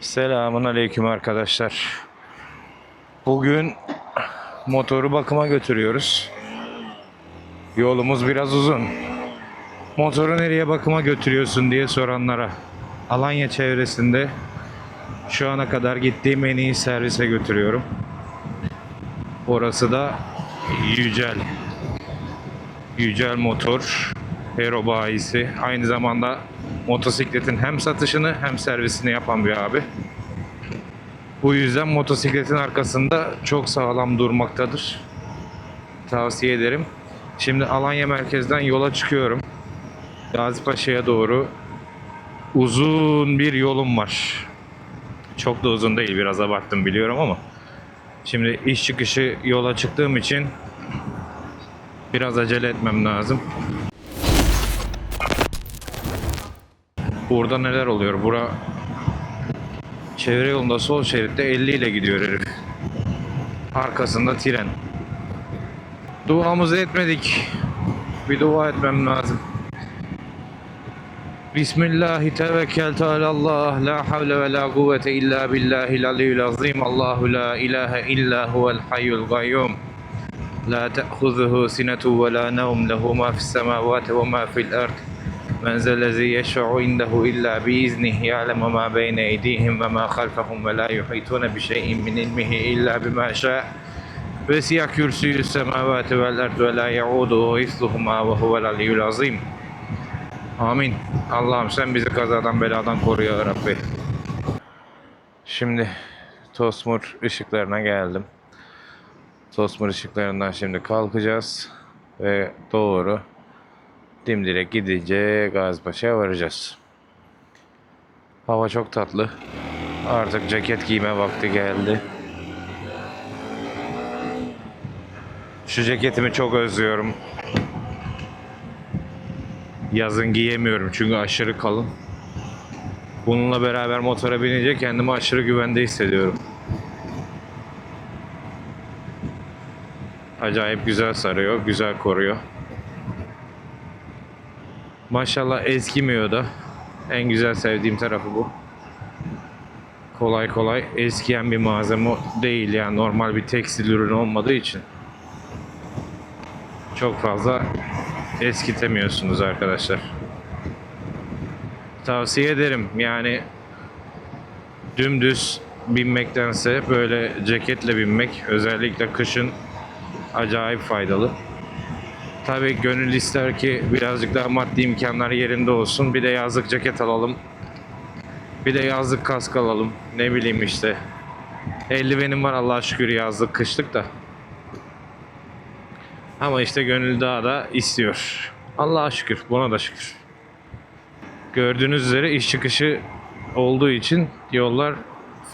Selamun aleyküm arkadaşlar. Bugün motoru bakıma götürüyoruz. Yolumuz biraz uzun. Motoru nereye bakıma götürüyorsun diye soranlara. Alanya çevresinde şu ana kadar gittiğim en iyi servise götürüyorum. Orası da Yücel. Yücel Motor Hero bayisi. Aynı zamanda motosikletin hem satışını hem servisini yapan bir abi. Bu yüzden motosikletin arkasında çok sağlam durmaktadır. Tavsiye ederim. Şimdi Alanya merkezden yola çıkıyorum. Gazipaşa'ya doğru uzun bir yolum var. Çok da uzun değil biraz abarttım biliyorum ama şimdi iş çıkışı yola çıktığım için biraz acele etmem lazım. Burada neler oluyor? Bura çevre yolunda sol şeritte 50 ile gidiyor herif. Arkasında tren. Duamızı etmedik. Bir dua etmem lazım. Bismillahi tevekkeltu alallah la havle ve la kuvvete illa billahil aliyyil azim Allahu la ilahe illa huvel hayyul gayyum La te'khuzuhu sinetu ve la nevm lehu ma fis semavati ve ma fil ard من ذا الذي يشفع عنده إلا بإذنه يعلم ما بين أيديهم وما خلفهم ولا يحيطون بشيء من علمه إلا بما شاء وسع كرسي السماوات والأرض ولا يعوده حفظهما وهو العلي العظيم Amin. Allah'ım sen bizi kazadan beladan koru ya Rabbi. Şimdi Tosmur ışıklarına geldim. Tosmur ışıklarından şimdi kalkacağız ve doğru dimdirek gidince Gazipaşa'ya varacağız. Hava çok tatlı. Artık ceket giyme vakti geldi. Şu ceketimi çok özlüyorum. Yazın giyemiyorum çünkü aşırı kalın. Bununla beraber motora binince kendimi aşırı güvende hissediyorum. Acayip güzel sarıyor, güzel koruyor. Maşallah eskimiyor da. En güzel sevdiğim tarafı bu. Kolay kolay eskiyen bir malzeme değil yani normal bir tekstil ürün olmadığı için. Çok fazla eskitemiyorsunuz arkadaşlar. Tavsiye ederim yani dümdüz binmektense böyle ceketle binmek özellikle kışın acayip faydalı. Tabii gönül ister ki birazcık daha maddi imkanlar yerinde olsun. Bir de yazlık ceket alalım. Bir de yazlık kask alalım. Ne bileyim işte. Eldivenim var Allah'a şükür yazlık kışlık da. Ama işte gönül daha da istiyor. Allah'a şükür. Buna da şükür. Gördüğünüz üzere iş çıkışı olduğu için yollar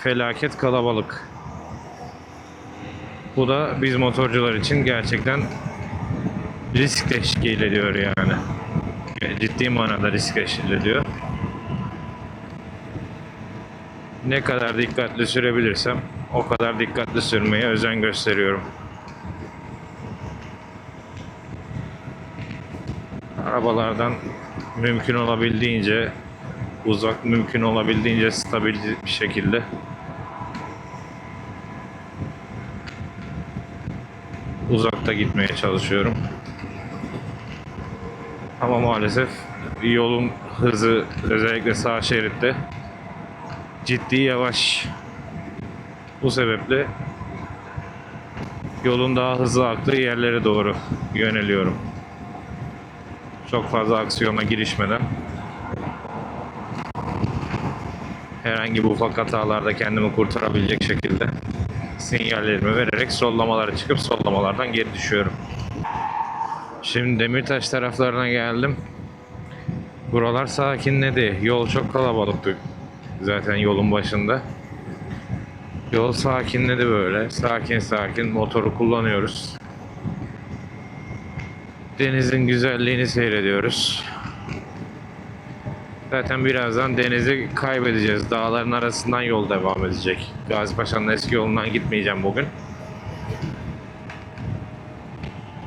felaket kalabalık. Bu da biz motorcular için gerçekten risk teşkil ediyor yani. Ciddi manada risk teşkil ediyor. Ne kadar dikkatli sürebilirsem o kadar dikkatli sürmeye özen gösteriyorum. Arabalardan mümkün olabildiğince uzak, mümkün olabildiğince stabil bir şekilde uzakta gitmeye çalışıyorum. Ama maalesef yolun hızı özellikle sağ şeritte ciddi yavaş. Bu sebeple yolun daha hızlı aktığı yerlere doğru yöneliyorum. Çok fazla aksiyona girişmeden herhangi bir ufak hatalarda kendimi kurtarabilecek şekilde sinyallerimi vererek sollamalara çıkıp sollamalardan geri düşüyorum. Şimdi Demirtaş taraflarına geldim. Buralar sakinledi. Yol çok kalabalıktı. Zaten yolun başında. Yol sakinledi böyle. Sakin sakin motoru kullanıyoruz. Denizin güzelliğini seyrediyoruz. Zaten birazdan denizi kaybedeceğiz. Dağların arasından yol devam edecek. Gazipaşa'nın eski yolundan gitmeyeceğim bugün.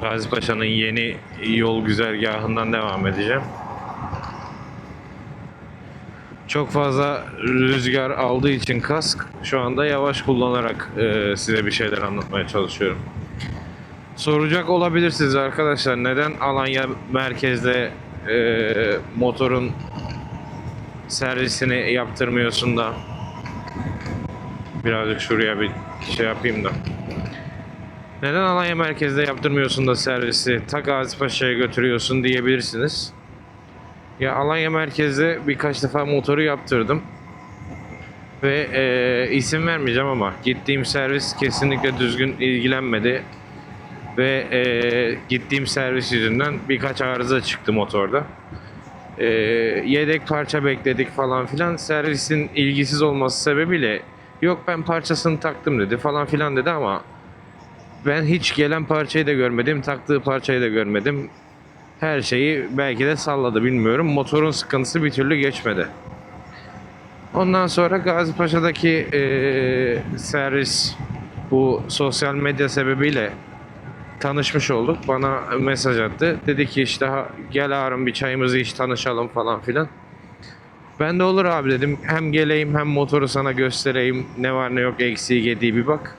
Gazipaşa'nın yeni yol güzergahından devam edeceğim. Çok fazla rüzgar aldığı için kask şu anda yavaş kullanarak e, size bir şeyler anlatmaya çalışıyorum. Soracak olabilirsiniz arkadaşlar neden Alanya merkezde e, motorun servisini yaptırmıyorsun da birazcık şuraya bir şey yapayım da. Neden Alanya merkezde yaptırmıyorsun da servisi ta Gazipaşa'ya götürüyorsun diyebilirsiniz. Ya Alanya merkezde birkaç defa motoru yaptırdım. Ve e, isim vermeyeceğim ama gittiğim servis kesinlikle düzgün ilgilenmedi. Ve e, gittiğim servis yüzünden birkaç arıza çıktı motorda. E, yedek parça bekledik falan filan. Servisin ilgisiz olması sebebiyle yok ben parçasını taktım dedi falan filan dedi ama ben hiç gelen parçayı da görmedim, taktığı parçayı da görmedim. Her şeyi belki de salladı bilmiyorum. Motorun sıkıntısı bir türlü geçmedi. Ondan sonra Gazipaşa'daki eee servis bu sosyal medya sebebiyle tanışmış olduk. Bana mesaj attı. Dedi ki işte "Ha, gel Harun bir çayımızı iç tanışalım falan filan. Ben de olur abi dedim. Hem geleyim hem motoru sana göstereyim. Ne var ne yok eksiği gediği bir bak.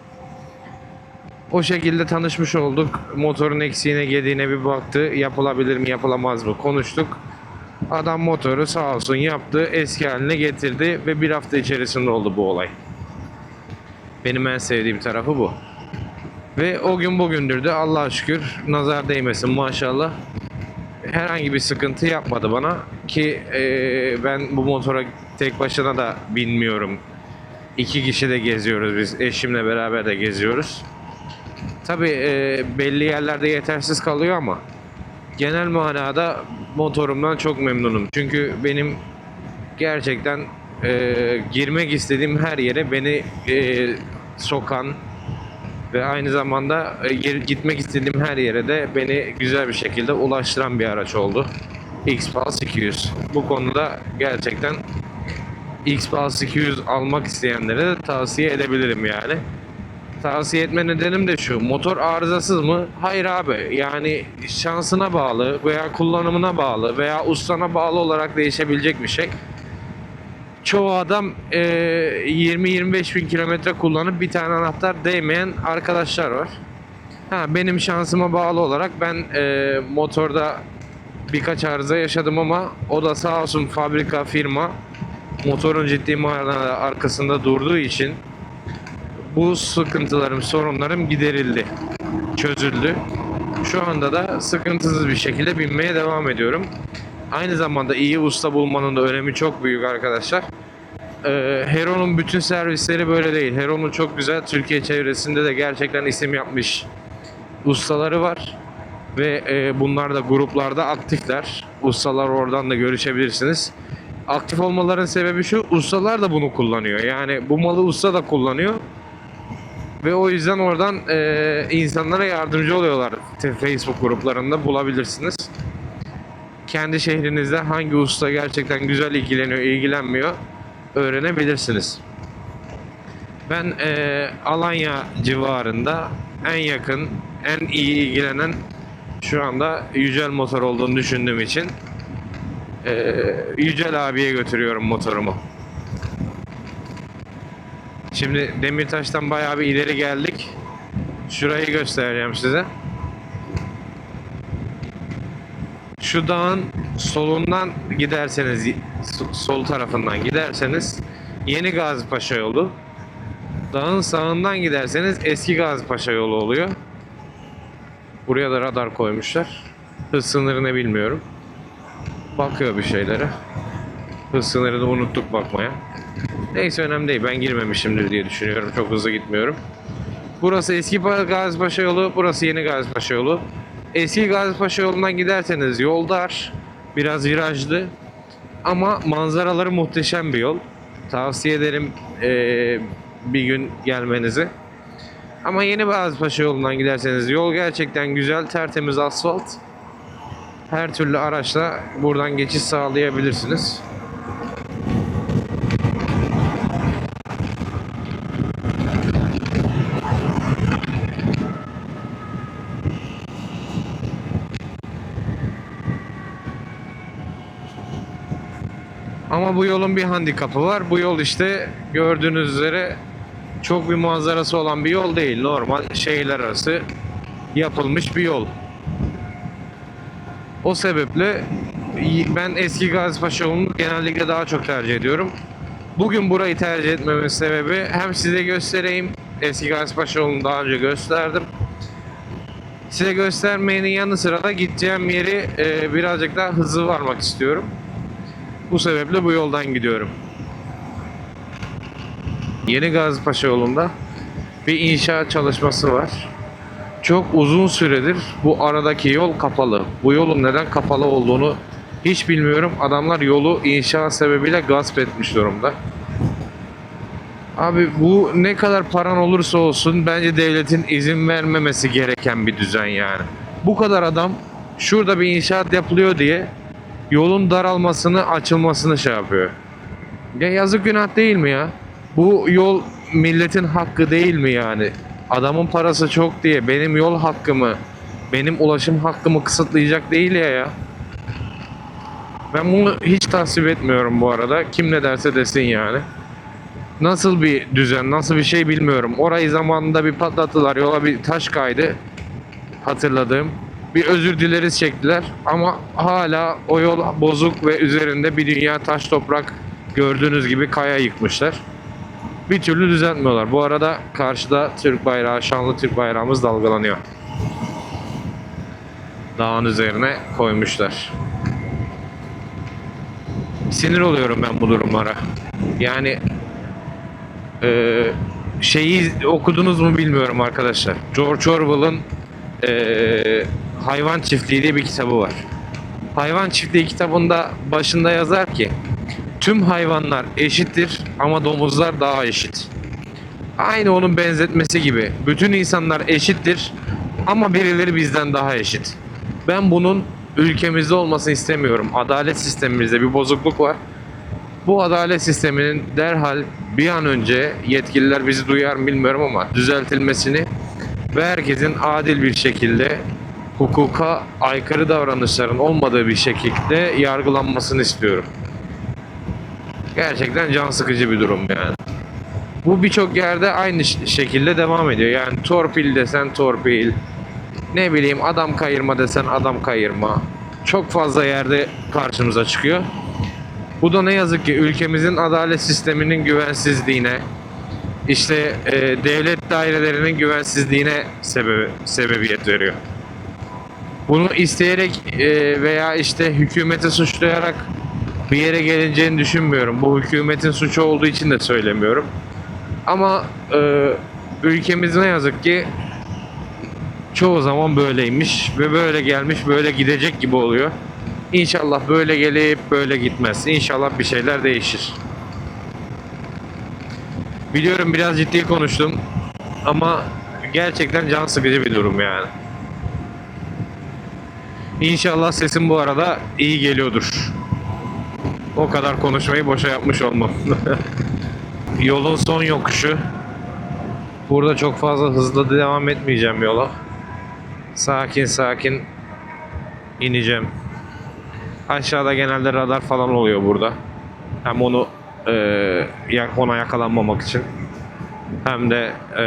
O şekilde tanışmış olduk. Motorun eksiğine gediğine bir baktı. Yapılabilir mi yapılamaz mı konuştuk. Adam motoru sağ olsun yaptı. Eski haline getirdi ve bir hafta içerisinde oldu bu olay. Benim en sevdiğim tarafı bu. Ve o gün bugündür de Allah'a şükür nazar değmesin maşallah. Herhangi bir sıkıntı yapmadı bana ki e, ben bu motora tek başına da binmiyorum. İki kişi de geziyoruz biz eşimle beraber de geziyoruz. Tabii e, belli yerlerde yetersiz kalıyor ama genel manada motorumdan çok memnunum. Çünkü benim gerçekten e, girmek istediğim her yere beni e, sokan ve aynı zamanda e, gitmek istediğim her yere de beni güzel bir şekilde ulaştıran bir araç oldu. X-Pulse 200. Bu konuda gerçekten X-Pulse 200 almak isteyenlere de tavsiye edebilirim yani. Tavsiye etme nedenim de şu. Motor arızasız mı? Hayır abi. Yani şansına bağlı veya kullanımına bağlı veya ustana bağlı olarak değişebilecek bir şey. Çoğu adam e, 20-25 bin kilometre kullanıp bir tane anahtar değmeyen arkadaşlar var. Ha, benim şansıma bağlı olarak ben e, motorda birkaç arıza yaşadım ama o da sağ olsun fabrika firma motorun ciddi manada arkasında durduğu için bu sıkıntılarım, sorunlarım giderildi, çözüldü. Şu anda da sıkıntısız bir şekilde binmeye devam ediyorum. Aynı zamanda iyi usta bulmanın da önemi çok büyük arkadaşlar. Ee, Hero'nun bütün servisleri böyle değil. Hero'nun çok güzel Türkiye çevresinde de gerçekten isim yapmış ustaları var. Ve e, bunlar da gruplarda aktifler. Ustalar oradan da görüşebilirsiniz. Aktif olmaların sebebi şu, ustalar da bunu kullanıyor. Yani bu malı usta da kullanıyor. Ve o yüzden oradan e, insanlara yardımcı oluyorlar. Facebook gruplarında bulabilirsiniz. Kendi şehrinizde hangi usta gerçekten güzel ilgileniyor, ilgilenmiyor öğrenebilirsiniz. Ben e, Alanya civarında en yakın, en iyi ilgilenen şu anda Yücel Motor olduğunu düşündüğüm için e, Yücel abiye götürüyorum motorumu. Şimdi Demirtaş'tan bayağı bir ileri geldik. Şurayı göstereceğim size. Şu dağın solundan giderseniz, so- sol tarafından giderseniz Yeni Gazipaşa yolu. Dağın sağından giderseniz eski Gazipaşa yolu oluyor. Buraya da radar koymuşlar. Hız sınırını bilmiyorum. Bakıyor bir şeylere. Hız sınırını unuttuk bakmaya. Neyse önemli değil. Ben girmemişimdir diye düşünüyorum. Çok hızlı gitmiyorum. Burası eski Pa- Gazipaşa yolu, burası yeni Gazipaşa yolu. Eski Gazipaşa yolundan giderseniz yol dar, biraz virajlı ama manzaraları muhteşem bir yol. Tavsiye ederim eee, bir gün gelmenizi. Ama yeni Gazipaşa yolundan giderseniz yol gerçekten güzel, tertemiz asfalt. Her türlü araçla buradan geçiş sağlayabilirsiniz. Ama bu yolun bir handikapı var. Bu yol işte gördüğünüz üzere çok bir manzarası olan bir yol değil. Normal şehirler arası yapılmış bir yol. O sebeple ben eski Gazipaşa yolunu genellikle daha çok tercih ediyorum. Bugün burayı tercih etmemin sebebi hem size göstereyim. Eski Gazipaşa yolunu daha önce gösterdim. Size göstermeyenin yanı sıra da gideceğim yeri e, birazcık daha hızlı varmak istiyorum. Bu sebeple bu yoldan gidiyorum. Yeni Gazipaşa yolunda bir inşaat çalışması var. Çok uzun süredir bu aradaki yol kapalı. Bu yolun neden kapalı olduğunu hiç bilmiyorum. Adamlar yolu inşaat sebebiyle gasp etmiş durumda. Abi bu ne kadar paran olursa olsun bence devletin izin vermemesi gereken bir düzen yani. Bu kadar adam şurada bir inşaat yapılıyor diye yolun daralmasını, açılmasını şey yapıyor. Ya yazık günah değil mi ya? Bu yol milletin hakkı değil mi yani? Adamın parası çok diye benim yol hakkımı, benim ulaşım hakkımı kısıtlayacak değil ya ya. Ben bunu hiç tasvip etmiyorum bu arada. Kim ne derse desin yani. Nasıl bir düzen, nasıl bir şey bilmiyorum. Orayı zamanında bir patlattılar, yola bir taş kaydı. Hatırladığım. Bir özür dileriz çektiler ama hala o yol bozuk ve üzerinde bir dünya taş toprak gördüğünüz gibi kaya yıkmışlar. Bir türlü düzeltmiyorlar. Bu arada karşıda Türk bayrağı, şanlı Türk bayrağımız dalgalanıyor. Dağın üzerine koymuşlar. Sinir oluyorum ben bu durumlara. Yani eee, şeyi okudunuz mu bilmiyorum arkadaşlar. George Orwell'ın eee, Hayvan Çiftliği diye bir kitabı var. Hayvan Çiftliği kitabında başında yazar ki tüm hayvanlar eşittir ama domuzlar daha eşit. Aynı onun benzetmesi gibi. Bütün insanlar eşittir ama birileri bizden daha eşit. Ben bunun ülkemizde olmasını istemiyorum. Adalet sistemimizde bir bozukluk var. Bu adalet sisteminin derhal bir an önce yetkililer bizi duyar mı bilmiyorum ama düzeltilmesini ve herkesin adil bir şekilde hukuka aykırı davranışların olmadığı bir şekilde yargılanmasını istiyorum. Gerçekten can sıkıcı bir durum yani. Bu birçok yerde aynı şekilde devam ediyor. Yani torpil desen torpil, ne bileyim adam kayırma desen adam kayırma. Çok fazla yerde karşımıza çıkıyor. Bu da ne yazık ki ülkemizin adalet sisteminin güvensizliğine, işte e, devlet dairelerinin güvensizliğine sebe sebebiyet veriyor. Bunu isteyerek e, veya işte hükümeti suçlayarak bir yere geleceğini düşünmüyorum. Bu hükümetin suçu olduğu için de söylemiyorum. Ama e, ülkemiz ne yazık ki çoğu zaman böyleymiş ve böyle gelmiş böyle gidecek gibi oluyor. İnşallah böyle gelip böyle gitmez. İnşallah bir şeyler değişir. Biliyorum biraz ciddi konuştum ama gerçekten can sıkıcı bir durum yani. İnşallah sesim bu arada iyi geliyordur. O kadar konuşmayı boşa yapmış olmam. Yolun son yokuşu. Burada çok fazla hızlı devam etmeyeceğim yola. Sakin sakin ineceğim. Aşağıda genelde radar falan oluyor burada. Hem onu e, ona yakalanmamak için hem de e,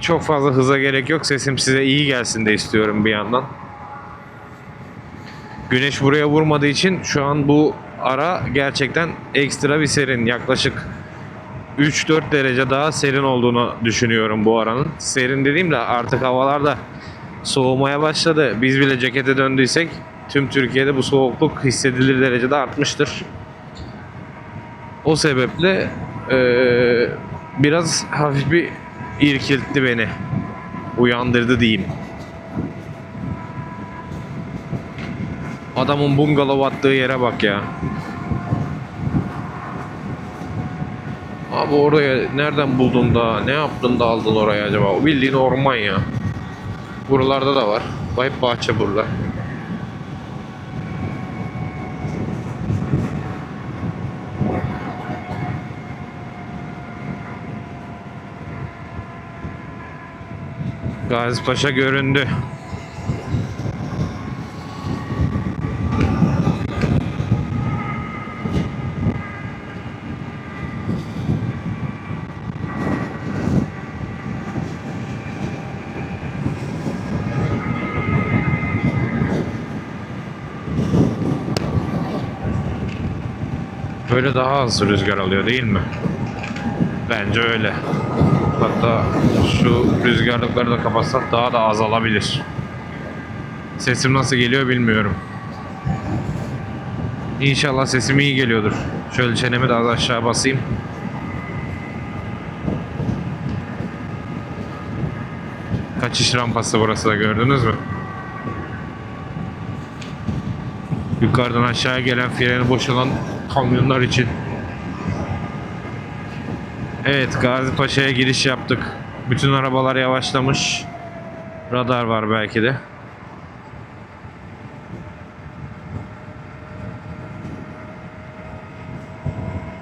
çok fazla hıza gerek yok. Sesim size iyi gelsin de istiyorum bir yandan. Güneş buraya vurmadığı için şu an bu ara gerçekten ekstra bir serin. Yaklaşık 3-4 derece daha serin olduğunu düşünüyorum bu aranın. Serin dediğimde artık havalarda soğumaya başladı. Biz bile cekete döndüysek tüm Türkiye'de bu soğukluk hissedilir derecede artmıştır. O sebeple eee, biraz hafif bir irkiltti beni. Uyandırdı diyeyim. Adamın bungalov attığı yere bak ya. Abi oraya nereden buldun da ne yaptın da aldın oraya acaba? Bildiğin orman ya. Buralarda da var. Hep bahçe burada. Gazi Paşa göründü. Böyle daha az rüzgar alıyor değil mi? Bence öyle. Hatta şu rüzgarlıkları da kapatsak daha da azalabilir. Sesim nasıl geliyor bilmiyorum. İnşallah sesim iyi geliyordur. Şöyle çenemi de az aşağı basayım. Kaçış rampası burası da gördünüz mü? Yukarıdan aşağıya gelen freni boşalan kamyonlar için. Evet Gazi Paşa'ya giriş yaptık. Bütün arabalar yavaşlamış. Radar var belki de.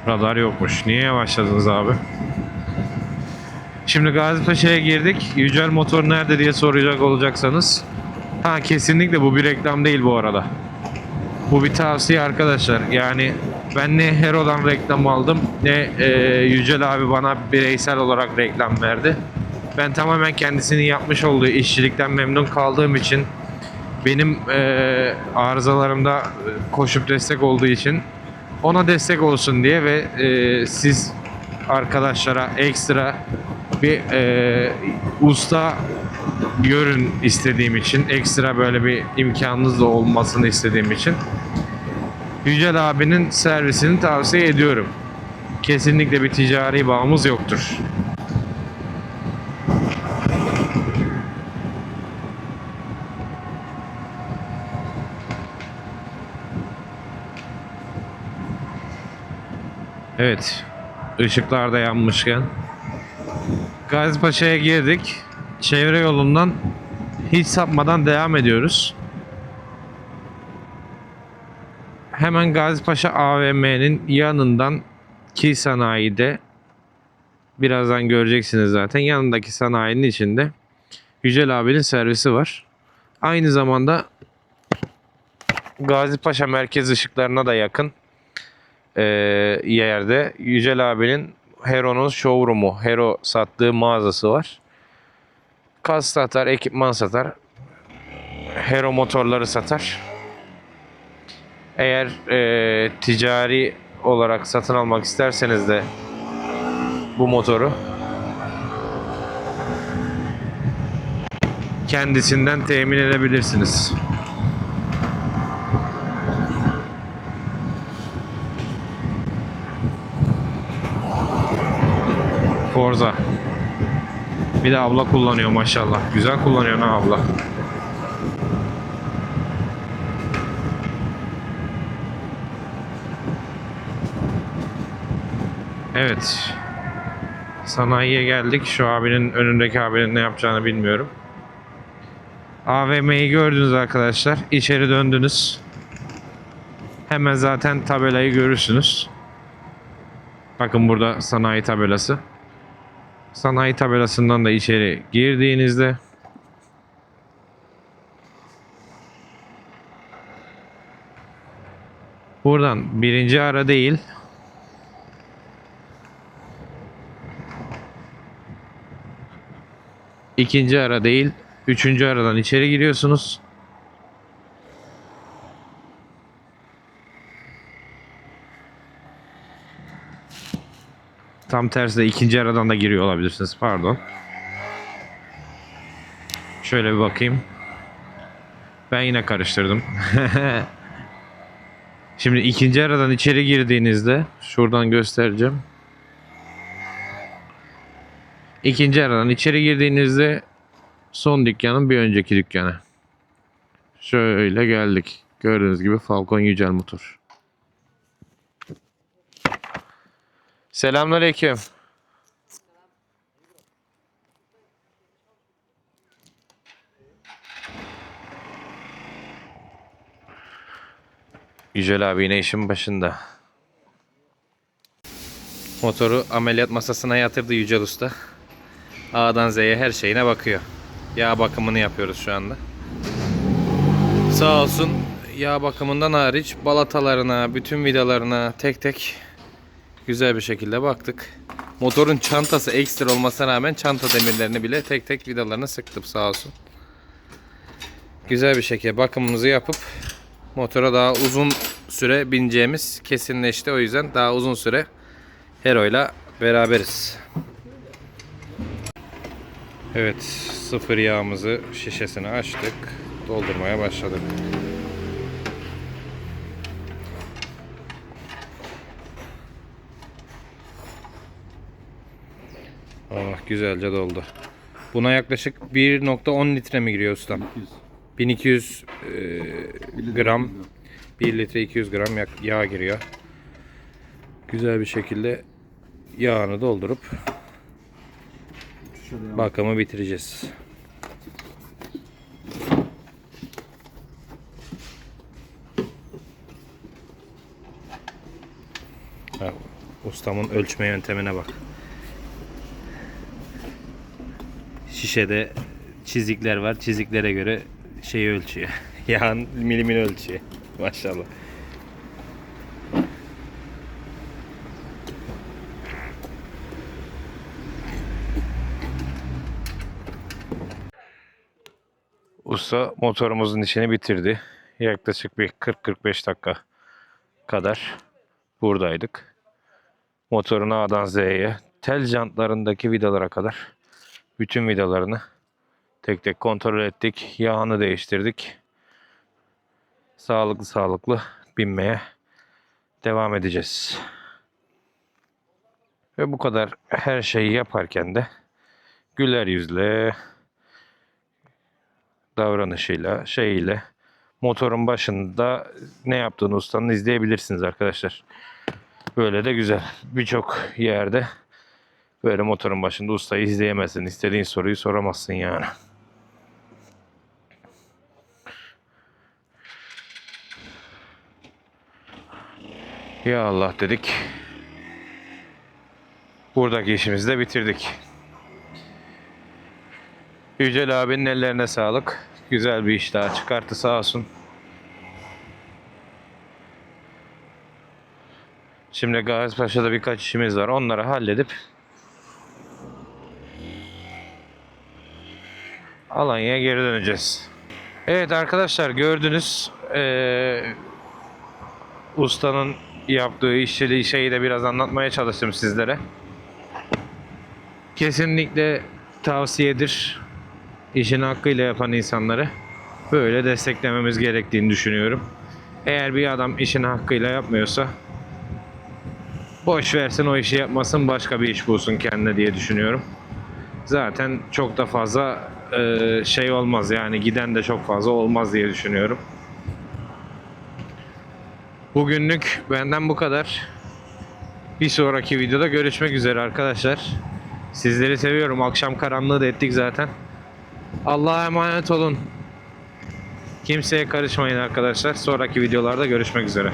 Radar yokmuş. Niye yavaşladınız abi? Şimdi Gazi Paşa'ya girdik. Yücel Motor nerede diye soracak olacaksanız. Ha kesinlikle bu bir reklam değil bu arada. Bu bir tavsiye arkadaşlar. Yani ben ne Hero'dan reklam aldım ne e, Yücel abi bana bireysel olarak reklam verdi. Ben tamamen kendisinin yapmış olduğu işçilikten memnun kaldığım için benim e, arızalarımda e, koşup destek olduğu için ona destek olsun diye ve e, siz arkadaşlara ekstra bir e, usta görün istediğim için ekstra böyle bir imkanınız da olmasını istediğim için Yücel abinin servisini tavsiye ediyorum. Kesinlikle bir ticari bağımız yoktur. Evet. Işıklar da yanmışken. Gazipaşa'ya girdik. Çevre yolundan hiç sapmadan devam ediyoruz. Hemen Gazipaşa AVM'nin yanından ki sanayide birazdan göreceksiniz zaten. Yanındaki sanayinin içinde Yücel abinin servisi var. Aynı zamanda Gazipaşa merkez ışıklarına da yakın eee, yerde Yücel abinin Hero'nun showroom'u, Hero sattığı mağazası var. Kas satar, ekipman satar. Hero motorları satar. Eğer eee, ticari olarak satın almak isterseniz de bu motoru kendisinden temin edebilirsiniz. Forza. Bir de abla kullanıyor maşallah. Güzel kullanıyor ha abla. Evet. Sanayiye geldik. Şu abinin önündeki abinin ne yapacağını bilmiyorum. AVM'yi gördünüz arkadaşlar. İçeri döndünüz. Hemen zaten tabelayı görürsünüz. Bakın burada sanayi tabelası. Sanayi tabelasından da içeri girdiğinizde buradan birinci ara değil ikinci ara değil üçüncü aradan içeri giriyorsunuz. Tam tersi de ikinci aradan da giriyor olabilirsiniz. Pardon. Şöyle bir bakayım. Ben yine karıştırdım. Şimdi ikinci aradan içeri girdiğinizde şuradan göstereceğim. İkinci aradan içeri girdiğinizde son dükkanın bir önceki dükkanı. Şöyle geldik. Gördüğünüz gibi Falcon Yücel Motor. Selamünaleyküm. Yücel abi yine işin başında. Motoru ameliyat masasına yatırdı Yücel Usta. A'dan Z'ye her şeyine bakıyor. Yağ bakımını yapıyoruz şu anda. Sağ olsun yağ bakımından hariç balatalarına, bütün vidalarına tek tek güzel bir şekilde baktık. Motorun çantası ekstra olmasına rağmen çanta demirlerini bile tek tek vidalarını sıktım sağ olsun. Güzel bir şekilde bakımımızı yapıp motora daha uzun süre bineceğimiz kesinleşti. O yüzden daha uzun süre Hero'yla beraberiz. Evet, sıfır yağımızı şişesini açtık. Doldurmaya başladık. Oh, güzelce doldu. Buna yaklaşık 1.10 litre mi giriyor ustam? 1200 e, gram 1 litre 200 gram yağ giriyor. Güzel bir şekilde yağını doldurup bakımı bitireceğiz. Ustamın ölçme yöntemine bak. Şişede çizikler var. Çiziklere göre şeyi ölçüyor. Yağın milimini ölçüyor. Maşallah. Usta motorumuzun işini bitirdi. Yaklaşık bir 40-45 dakika kadar buradaydık. Motorun A'dan Z'ye, tel jantlarındaki vidalara kadar bütün vidalarını tek tek kontrol ettik. Yağını değiştirdik. Sağlıklı sağlıklı binmeye devam edeceğiz. Ve bu kadar her şeyi yaparken de güler yüzle davranışıyla, şeyiyle motorun başında ne yaptığını ustanın izleyebilirsiniz arkadaşlar. Böyle de güzel. Birçok yerde böyle motorun başında ustayı izleyemezsin. İstediğin soruyu soramazsın yani. Ya Allah dedik. Buradaki işimizi de bitirdik. Yücel abinin ellerine sağlık. Güzel bir iş daha çıkarttı sağ olsun. Şimdi Gazipaşa'da birkaç işimiz var. Onları halledip Alanya'ya geri döneceğiz. Evet arkadaşlar gördünüz. Ee, ustanın yaptığı işçiliği şeyi de biraz anlatmaya çalıştım sizlere. Kesinlikle tavsiyedir. İşini hakkıyla yapan insanları böyle desteklememiz gerektiğini düşünüyorum. Eğer bir adam işini hakkıyla yapmıyorsa boş versin o işi yapmasın başka bir iş bulsun kendine diye düşünüyorum. Zaten çok da fazla e, şey olmaz yani giden de çok fazla olmaz diye düşünüyorum. Bugünlük benden bu kadar. Bir sonraki videoda görüşmek üzere arkadaşlar. Sizleri seviyorum. Akşam karanlığı da ettik zaten. Allah'a emanet olun. Kimseye karışmayın arkadaşlar. Sonraki videolarda görüşmek üzere.